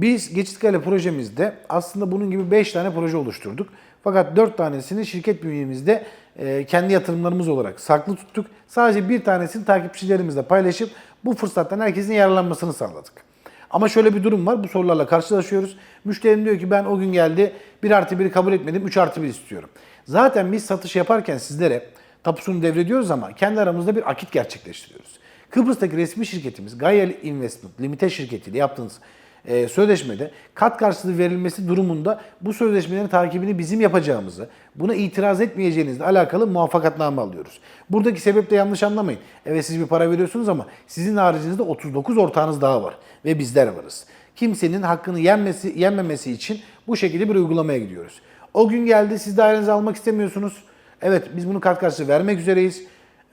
Biz Geçitkale projemizde aslında bunun gibi 5 tane proje oluşturduk. Fakat 4 tanesini şirket bünyemizde e, kendi yatırımlarımız olarak saklı tuttuk. Sadece bir tanesini takipçilerimizle paylaşıp bu fırsattan herkesin yararlanmasını sağladık. Ama şöyle bir durum var. Bu sorularla karşılaşıyoruz. Müşterim diyor ki ben o gün geldi 1 artı 1'i kabul etmedim 3 artı 1 istiyorum. Zaten biz satış yaparken sizlere tapusunu devrediyoruz ama kendi aramızda bir akit gerçekleştiriyoruz. Kıbrıs'taki resmi şirketimiz Gayel Investment Limited şirketiyle yaptığınız e, sözleşmede kat karşılığı verilmesi durumunda bu sözleşmelerin takibini bizim yapacağımızı, buna itiraz etmeyeceğinizle alakalı muvaffakatname alıyoruz. Buradaki sebep de yanlış anlamayın. Evet siz bir para veriyorsunuz ama sizin haricinizde 39 ortağınız daha var ve bizler varız. Kimsenin hakkını yenmesi, yenmemesi için bu şekilde bir uygulamaya gidiyoruz. O gün geldi siz dairenizi almak istemiyorsunuz. Evet biz bunu kat karşılığı vermek üzereyiz.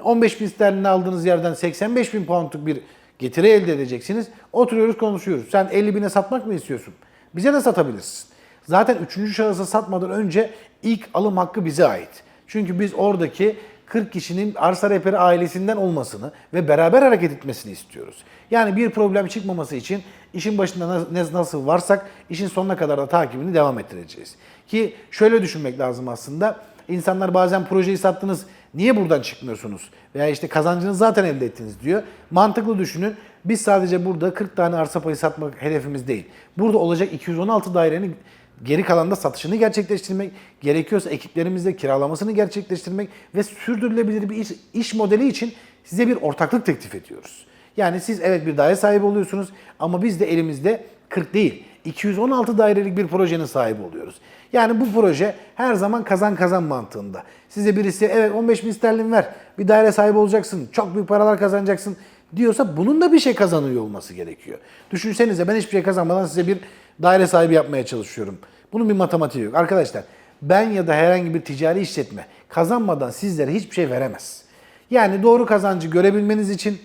15 bin sterlini aldığınız yerden 85 bin poundluk bir getiri elde edeceksiniz. Oturuyoruz konuşuyoruz. Sen 50 bine satmak mı istiyorsun? Bize de satabilirsin. Zaten üçüncü şahısa satmadan önce ilk alım hakkı bize ait. Çünkü biz oradaki 40 kişinin arsa rehberi ailesinden olmasını ve beraber hareket etmesini istiyoruz. Yani bir problem çıkmaması için işin başında nasıl varsak işin sonuna kadar da takibini devam ettireceğiz. Ki şöyle düşünmek lazım aslında. İnsanlar bazen projeyi sattınız, niye buradan çıkmıyorsunuz? Veya işte kazancınızı zaten elde ettiniz diyor. Mantıklı düşünün. Biz sadece burada 40 tane arsa payı satmak hedefimiz değil. Burada olacak 216 dairenin geri kalanda satışını gerçekleştirmek, gerekiyorsa ekiplerimizle kiralamasını gerçekleştirmek ve sürdürülebilir bir iş, iş modeli için size bir ortaklık teklif ediyoruz. Yani siz evet bir daire sahibi oluyorsunuz ama biz de elimizde 40 değil 216 dairelik bir projenin sahibi oluyoruz. Yani bu proje her zaman kazan kazan mantığında. Size birisi evet 15 bin sterlin ver bir daire sahibi olacaksın çok büyük paralar kazanacaksın diyorsa bunun da bir şey kazanıyor olması gerekiyor. Düşünsenize ben hiçbir şey kazanmadan size bir daire sahibi yapmaya çalışıyorum. Bunun bir matematiği yok. Arkadaşlar ben ya da herhangi bir ticari işletme kazanmadan sizlere hiçbir şey veremez. Yani doğru kazancı görebilmeniz için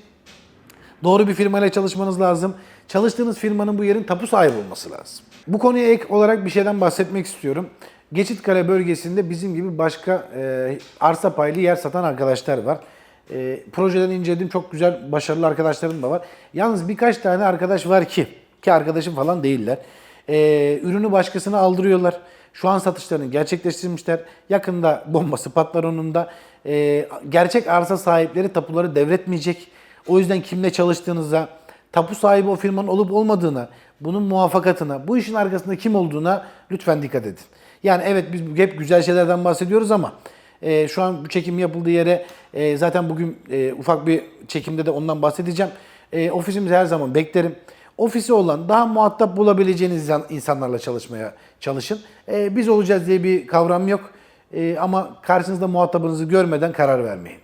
Doğru bir firmayla çalışmanız lazım. Çalıştığınız firmanın bu yerin tapu sahibi olması lazım. Bu konuya ek olarak bir şeyden bahsetmek istiyorum. Geçitkale bölgesinde bizim gibi başka e, arsa paylı yer satan arkadaşlar var. E, projeden inceledim çok güzel başarılı arkadaşlarım da var. Yalnız birkaç tane arkadaş var ki, ki arkadaşım falan değiller. E, ürünü başkasına aldırıyorlar. Şu an satışlarını gerçekleştirmişler. Yakında bombası patlar onun da. E, gerçek arsa sahipleri tapuları devretmeyecek. O yüzden kimle çalıştığınıza, tapu sahibi o firmanın olup olmadığına, bunun muvaffakatına, bu işin arkasında kim olduğuna lütfen dikkat edin. Yani evet biz hep güzel şeylerden bahsediyoruz ama e, şu an bu çekim yapıldığı yere e, zaten bugün e, ufak bir çekimde de ondan bahsedeceğim. E, ofisimizi her zaman beklerim. Ofisi olan daha muhatap bulabileceğiniz insan- insanlarla çalışmaya çalışın. E, biz olacağız diye bir kavram yok. E, ama karşınızda muhatabınızı görmeden karar vermeyin.